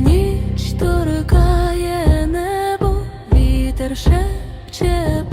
ніч торкає небо, вітер шепче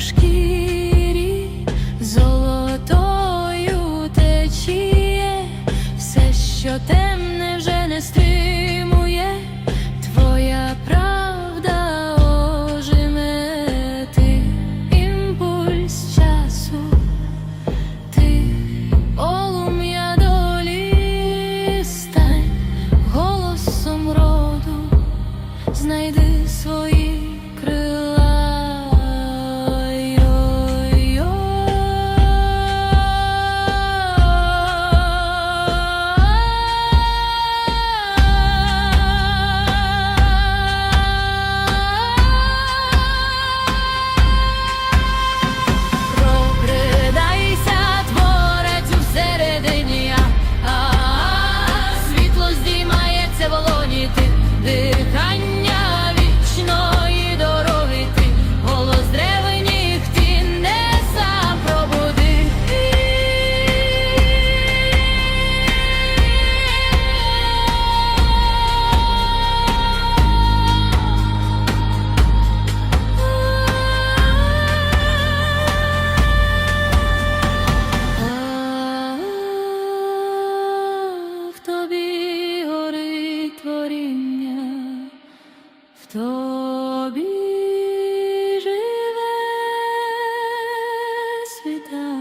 шкірі золотою течіє, все, що темне вже не стріє. тобі живе світа.